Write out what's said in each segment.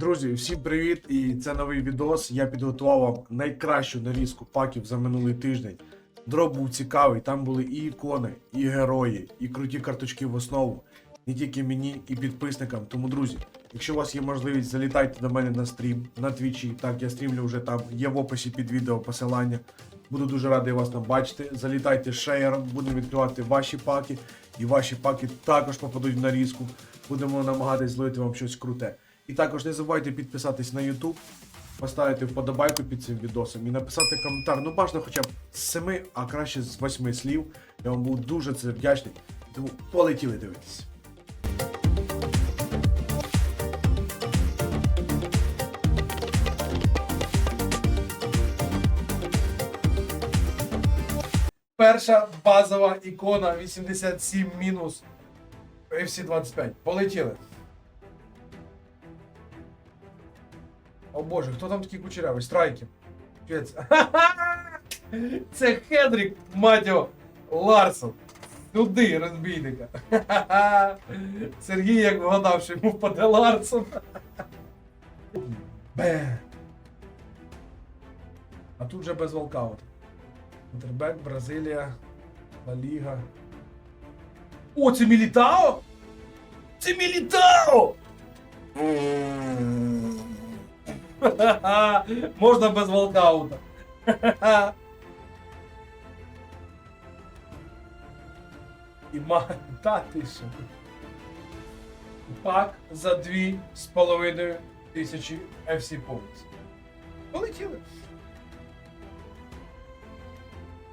Друзі, всім привіт! І це новий відос. Я підготував вам найкращу нарізку паків за минулий тиждень. Дроп був цікавий, там були і ікони, і герої, і круті карточки в основу. Не тільки мені і підписникам. Тому, друзі, якщо у вас є можливість, залітайте до мене на стрім на твічі. Так, я стрімлю вже там, є в описі під відео посилання. Буду дуже радий вас там бачити. Залітайте шеєром, будемо відкривати ваші паки. І ваші паки також попадуть в нарізку. Будемо намагатись зловити вам щось круте. І також не забувайте підписатись на YouTube, поставити вподобайку під цим відосом і написати коментар. Ну, бажано хоча б з 7, а краще з 8 слів. Я вам буду дуже це вдячний. Тому полетіли дивитись. Перша базова ікона 87 мінус FC25. Полетіли. О боже, хто там такий кучерявий? Чується. Це Хедрік, його, Ларсон. Туди, розбійника. Сергій як вгадав, що йому впаде Ларсон. Бе. А тут вже без волкаут. Інтербек, Бразилія, Ла Ліга. О, це Мілітао? Це Мілітао! Можна без волкаута. І ма... Та ти що? Пак за дві з половиною тисячі FC Points. Полетіли.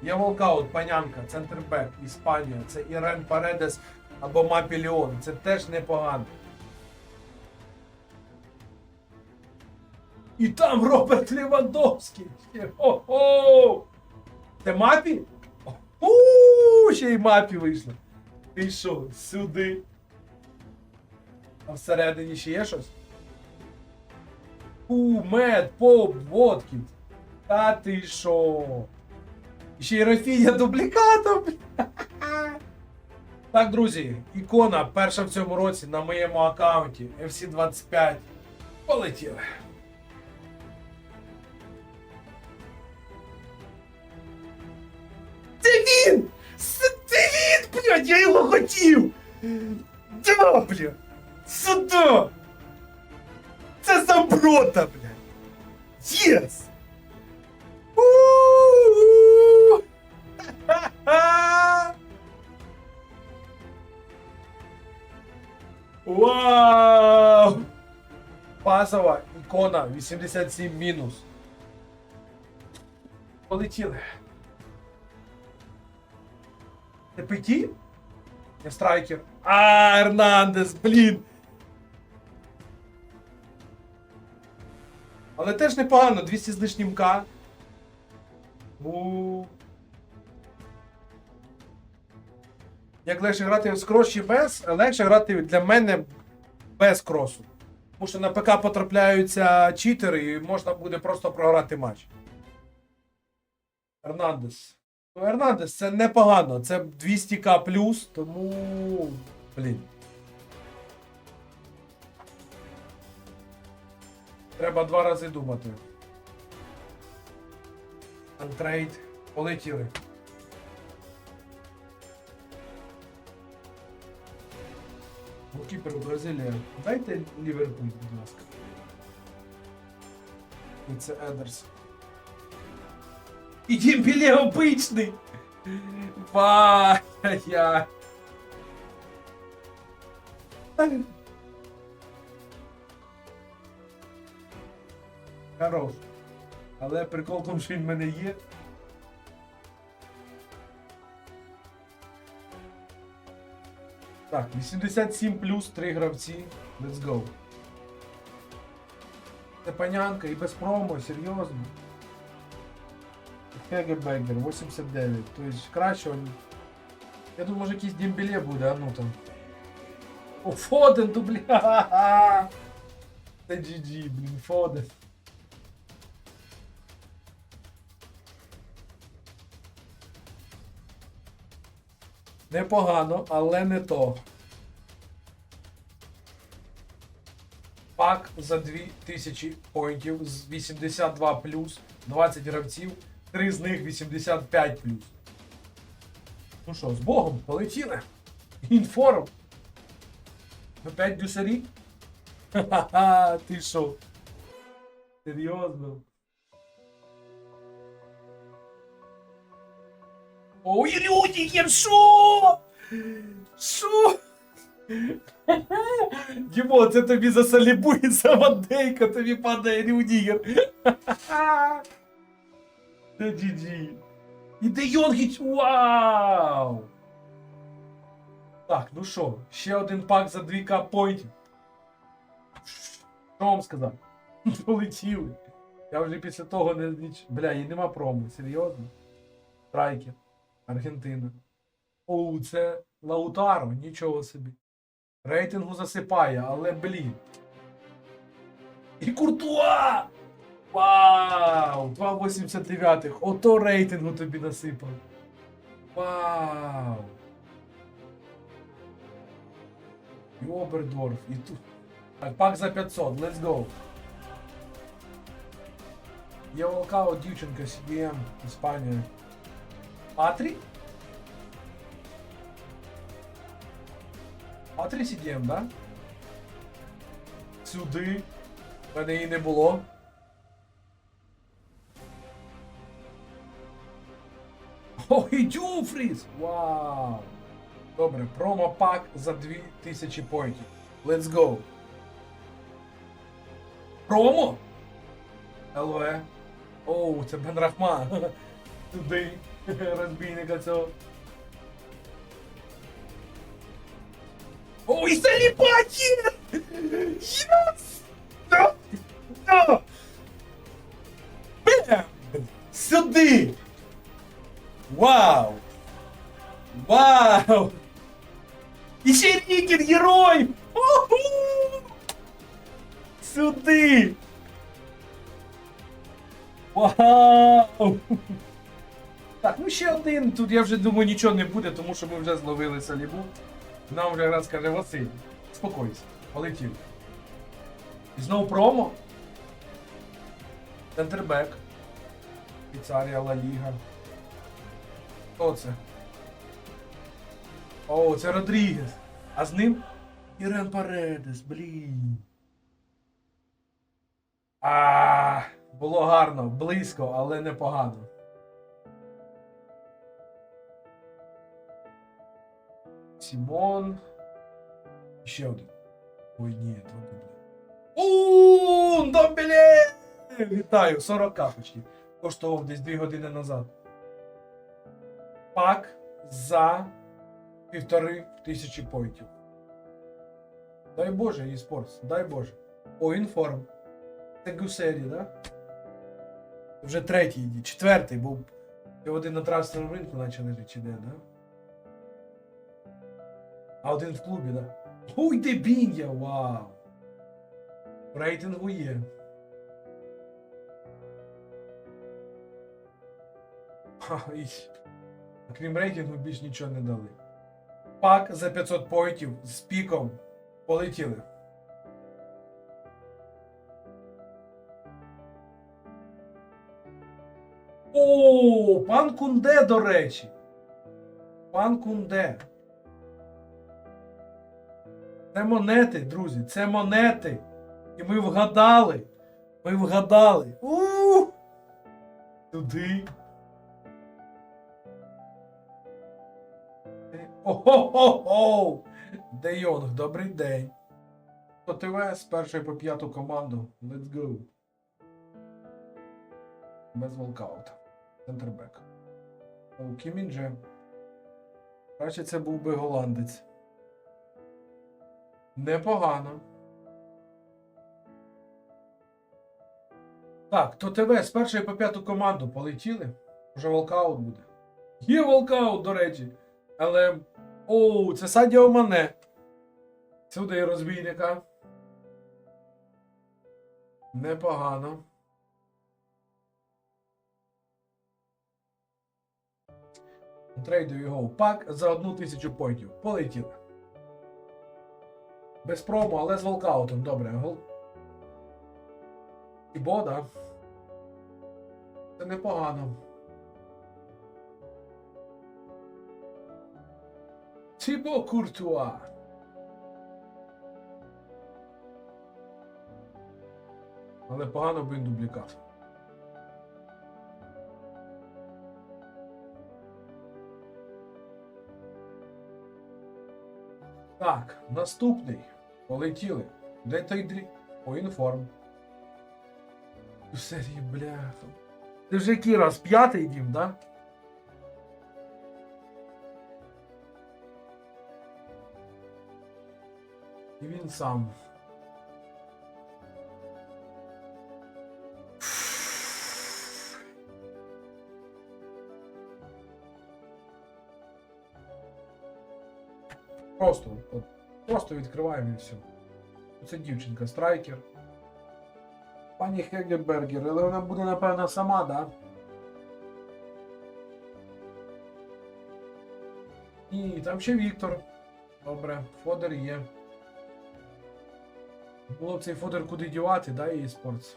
Є волкаут, панянка, центрбек, Іспанія. Це Ірен Паредес або Мапі Ліон. Це теж непогано. І там Роберт Лівандовський. Хо-хо! Це мапі? У, ще й мапі вийшло. Що, сюди? А всередині ще є щось? У, мед, поп, Воткінс. Та ти що? Ще й Рафіня дублікатом. Так, друзі, ікона перша в цьому році на моєму аккаунті FC25. Полетіли. Блядь, я його хотів! Да, блядь! Сюди! Це Замброта, блядь! Єс! Вау! Базова ікона 87 мінус. Полетіли. Це Петі? Не страйкер. А, Ернандес, блін. Але теж непогано, 200 з лишнім К. Ну. Як легше грати з крос чи без, легше грати для мене без кросу. Тому що на ПК потрапляються читери і можна буде просто програти матч. Ернандес. Ну, це непогано. Це 200к плюс, тому. Блін. Треба два рази думати. Антрейд. Полетіли. Голкіпер Бразилія. Дайте Ліверпуль, будь ласка. І це Едерс. І Дімбілє обичний! Ба, я. Хорош. Але прикол в тому, що він в мене є. Так, 87 плюс 3 гравці. Let's go. Це панянка і без промо, серйозно. Хегебегер, 89. Тобто краще. Я думаю, може якийсь дембеле буде, а ну там. О, Фоден. Ха-ха-ха. Це GG, блін, Фоден. Непогано, але не то. Пак за 2000 поінтів з 82 плюс, 20 гравців, 3 з них 85 плюс. Ну що, з Богом, полетіли. Інформ. Опять дюсарі? Ха-ха-ха, ти що? Серйозно? Ой, Рюдігер, що? Що? Дімо, це тобі за салібу і за Вандейка тобі падає Рюдігер. Це GG. І де Йонгіч, вау! Так, ну що, ще один пак за 2к поінтів. Що вам сказати? Полетіли. Я вже після того не ніч. Бля, і нема промо, серйозно. Страйкер. Аргентина. Оу, це Лаутаро, нічого собі. Рейтингу засипає, але блін. І Куртуа! Вау! 2,89. Ото рейтингу тобі насипав. Вау! І Обердорф, і тут. Так, пак за 500, let's go. Є волкаут, дівчинка, CDM, Іспанія. Патрі? Патрі CDM, да? Сюди. В мене її не було. Дюфріс! Вау! Добре, промо-пак за 2000 поінтів. Let's go. Промо? ЛВ. Оу, це Бен Рахман. Туди. Розбійника цього. Ой, заліпаті! Єс! Да! Да! Бем! Сюди! Вау! Вау! І ще Рікер герой! Уху! Сюди! Вау! Так, ну ще один. Тут я вже думаю нічого не буде, тому що ми вже зловили салібу. Нам вже раз каже Василь. Спокойся, полетів. І знову промо. Центрбек. Піцарія Ла Ліга. Хто це? О, це Родрігес. А з ним Ірен Паредес, блін. А, було гарно, близько, але непогано. Сімон. Ще один. Ой, ні, буде. Ууу, Домбеле! Вітаю, 40 капочки. Коштував десь 2 години назад. Пак за півтори тисячі поінтів. Дай Боже, eSports, дай Боже. О, інформ. Це Гусері, да? Вже третій четвертий, бо один на трансферному ринку наче лежить, чи де, да? А один в клубі, да? Ой, де Бін'я, вау! В рейтингу є. Ха, і... Крім рейтингу, більш нічого не дали. Пак за 500 поінтів з піком полетіли. О, пан Кунде, до речі. Пан Кунде. Це монети, друзі, це монети. І ми вгадали. Ми вгадали. у Туди. О-хо-хо-хо! Де Йонг, добрий день. ТВ з першої по п'яту команду. Let's go. Без волкаута. Центрбек. О, Кімінже. Краще це був би голландець. Непогано. Так, то ТВ з першої по п'яту команду полетіли. Вже волкаут буде. Є волкаут, до речі. Але. Оу, це Садіо Мане. Сюди розбійника. Непогано. Трейду його в пак за одну тисячу поінтів. Полетіли. Без промо, але з волкаутом. Добре. Гол... Тібо, да? Це непогано. Тібо Куртуа. Але погано б він дублікат. Так, наступний. Полетіли. Де той дрі? По інформ. Серії, бля. Ти вже який раз? П'ятий дім, да? І він сам. Просто, от, просто відкриваємо і все. Це дівчинка, страйкер. Пані Хегебергер, але вона буде, напевно, сама, да? І там ще Віктор. Добре, фодер є. Було б цей фодер куди дівати, да, і спортс.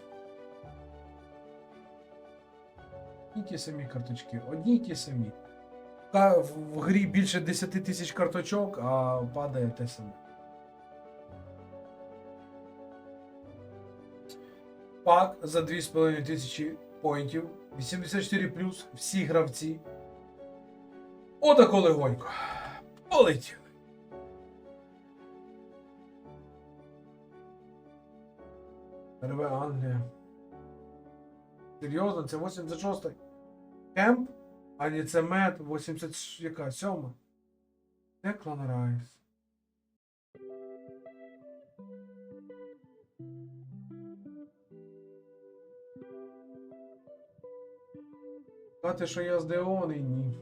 І ті самі карточки. Одні ті самі. Та в грі більше 10 тисяч карточок, а падає те саме. Пак за 2,5 тисячі поінтів. 84 плюс всі гравці. Отако легонько. Полетіли. РВ Англія. Серйозно, це 86 й Кемп? А ні, це мед 80 ш- яка? Сьома? Деклан Райс. Сказати, що я здивований, ні.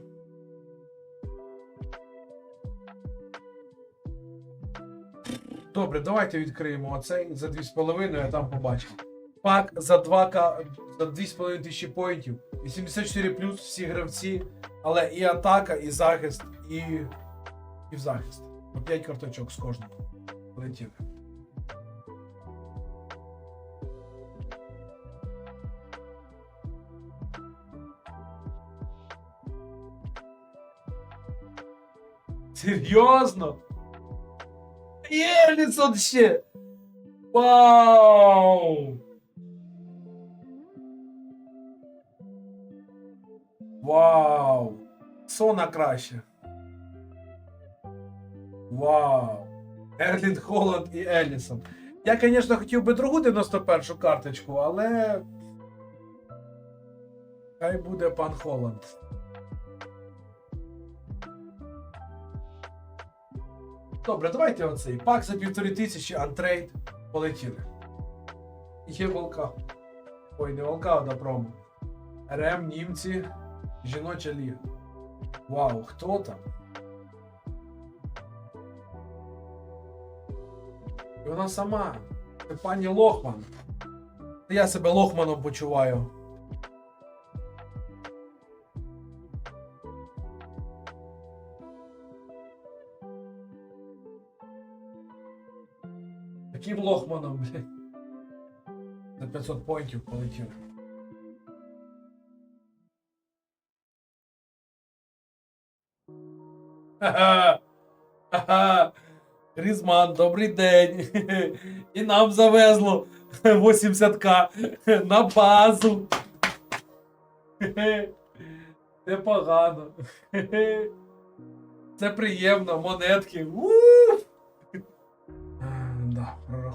Добре, давайте відкриємо оцей за 2,5, я там побачив. Пак за 2 к за 2,5 тисячі поінтів. 84 плюс всі гравці, але і атака, і захист, і, і в захист. По 5 карточок з кожного. Полетіли. Серйозно? Єлісон ще! Вау! Вау! Сона краще. Вау! Ерлін Холланд і Елісон. Я, звісно, хотів би другу 91-шу карточку, але. Хай буде пан Холланд. Добре, давайте оцей. Пак за півтори тисячі, антрейд. Полетіли. Є волка. Ой, не волка, а промо. РМ, німці, жіноча ліга. Вау, хто там? І вона сама. Це пані Лохман. Я себе Лохманом почуваю. Таким блядь. За 500 поінтів полетів. Ха-ха! Ха-ха! Різман, добрий день. І нам завезло 80к на базу. Непогано. Це приємно, монетки. Ууу!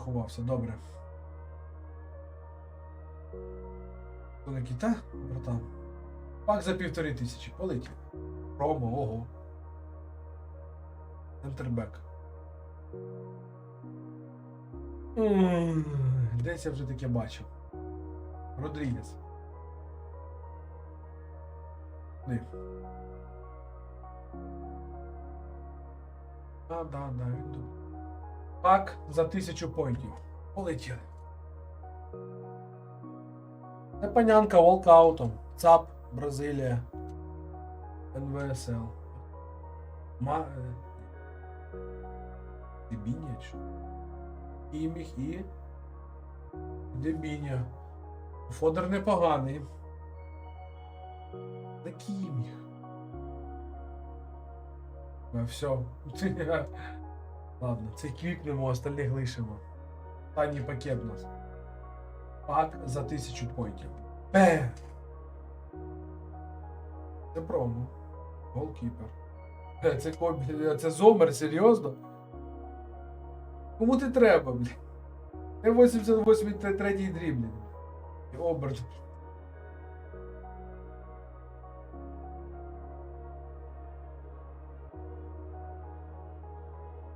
Да, прорахувався, добре. Великий, та, братан? Пак за півтори тисячі, полетів. Промо, ого. Центрбек. Десь я вже таке бачив. Родрігес. Ди. А, да, да, він тут. Пак за тисячу поінтів. Полетіли. Непонянка волкаутом. ЦАП, Бразилія. НВСЛ. Ма... е, Дебіня чи? Іміх і. Дебіня. Фодер непоганий. Такий міг. Ну, все. Ладно, це квікнемо, остальних лишимо. Останній пакет у нас. Пак за тисячу поінтів. Бе! Це промо. Голкіпер. Е, Це кобі, це зомер, серйозно? Кому ти треба, блін? Це 88 третій дріблін. Оберт.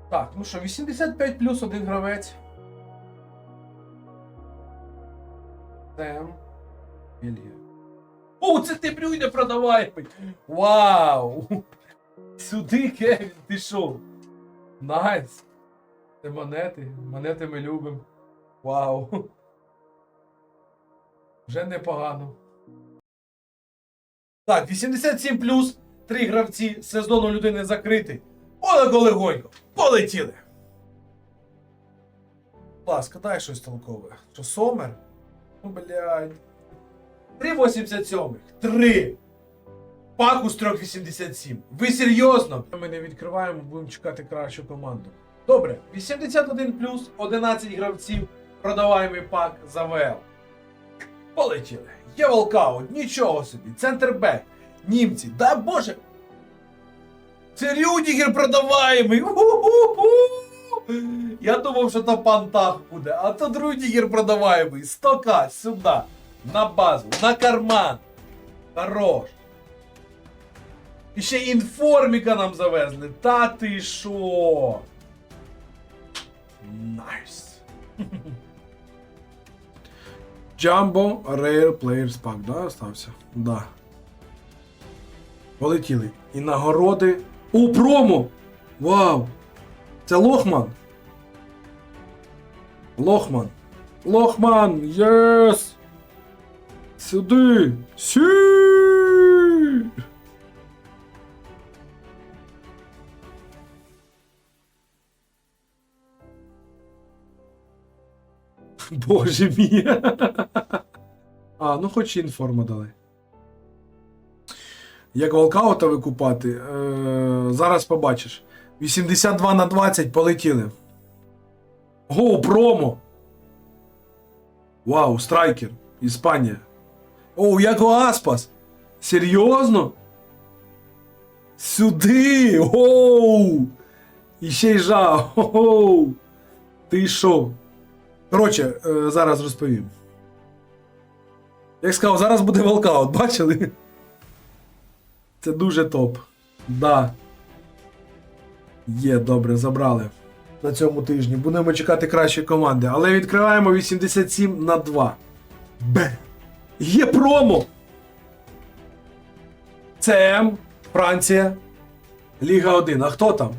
Так, ну що, 85 плюс один гравець. Тем. О, це ти блюй не продавай! Вау! Сюди, Кевін, що? Найс! Це монети. Монети ми любимо. Вау! Вже непогано. Так, 87 плюс. Три гравці. Сезон у людини закритий. Олег Олегонько. Полетіли. Будь ласка, дай щось толкове. Що Сомер? Ну, блядь. 3,87. Три. Паку з 3,87. Ви серйозно? Ми не відкриваємо, будемо чекати кращу команду. Добре, 81 плюс, 11 гравців. Продаваємий пак за ВЛ. Полетіли. Є волкаут, нічого собі. Центр Бек. Німці. Да боже. Це Рюдігер продаваємий. Я думав, що то пантах буде, а тут Рюдігер продаваємий. 100к сюди. На базу, на карман. Хорош. І ще інформіка нам завезли. Та ти шо? Найс. Jumbo Rare Players Pack, да, остався? Да. Полетіли. І нагороди. О, промо! Вау! Це Лохман. Лохман. Лохман! Єс! Сюди! Сі! Боже мій. А, ну хоч інформу дали. Як волкаута викупати, е, зараз побачиш. 82 на 20 полетіли. Го, промо! Вау, страйкер. Іспанія. О, як Аспас! Серйозно? Сюди! Оу! І ще й жа! Оу! Ти що? Коротше, е, зараз розповім. Як сказав, зараз буде волкаут, бачили? Це дуже топ. Да. Є, добре, забрали. На цьому тижні. Будемо чекати кращої команди. Але відкриваємо 87 на 2. Б. Є промо! ЦМ, Франція. Ліга 1. А хто там?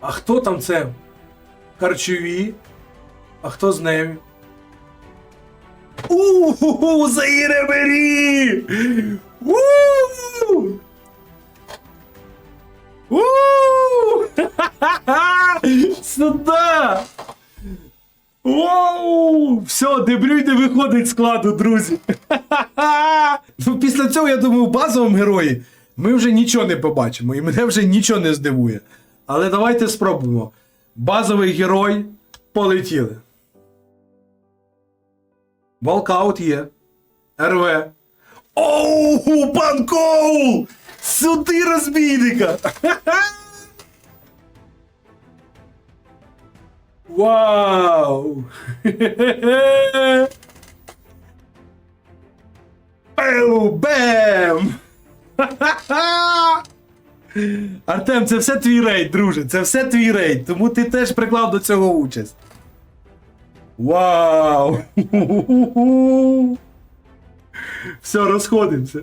А хто там це? Харчові? А хто з нею? У-ху-ху, Заїре Мері! У! Сюда! Оу! Все, Дебрюй не виходить складу, друзі. Ну, після цього, я думаю, в базовому герої ми вже нічого не побачимо, і мене вже нічого не здивує. Але давайте спробуємо. Базовий герой полетіли. Волкаут є. РВ. Оу, пан Коул! Сюди розбійника! Вау! Пеу, бем! Артем, це все твій рейд, друже. Це все твій рейд, тому ти теж приклав до цього участь. Вау! Все, розходимося.